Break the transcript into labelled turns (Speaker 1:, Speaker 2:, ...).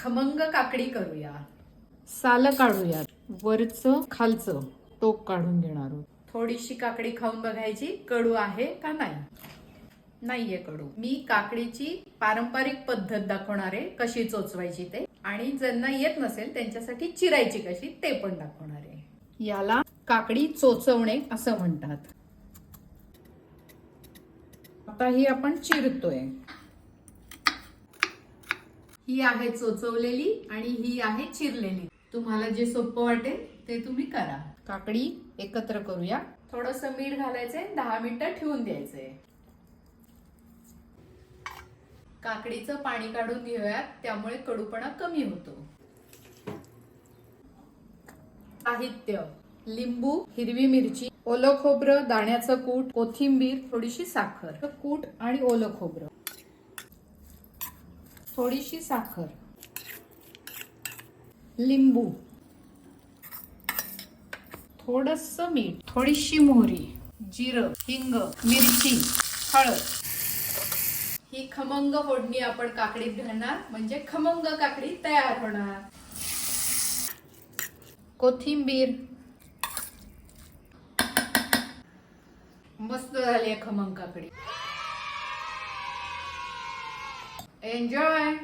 Speaker 1: खमंग काकडी करूया.
Speaker 2: साल काढूया. वरचं खालचं टोक काढून घेणार आहोत.
Speaker 1: थोडीशी काकडी खाऊन बघायची कडू आहे का नाही? नाहीये कडू. मी काकडीची पारंपरिक पद्धत दाखवणार आहे कशी चोचवायची ते. आणि ज्यांना येत नसेल त्यांच्यासाठी चिरायची कशी ते पण दाखवणार आहे. याला काकडी चोचवणे असं म्हणतात. आता ही आपण चिरतोय. ही आहे चोचवलेली आणि ही आहे चिरलेली. तुम्हाला जे सोपं वाटेल ते तुम्ही करा. काकडी एकत्र करूया. थोडस मीठ घालायचंय दहा मिनिटं ठेवून द्यायचंय. काकडीचं पाणी काढून घेऊयात त्यामुळे कडूपणा कमी होतो. साहित्य. लिंबू हिरवी मिरची ओलं खोबरं दाण्याचं कूट कोथिंबीर थोडीशी साखर. कूट आणि ओलं खोबरं. थोडीशी साखर. लिंबू. थोडस मीठ. थोडीशी मोहरी. जिरं हिंग मिरची हळद. ही खमंग फोडणी आपण काकडीत घालणार. म्हणजे खमंग काकडी तयार होणार. कोथिंबीर. मस्त झाली आहे खमंग काकडी. Enjoy!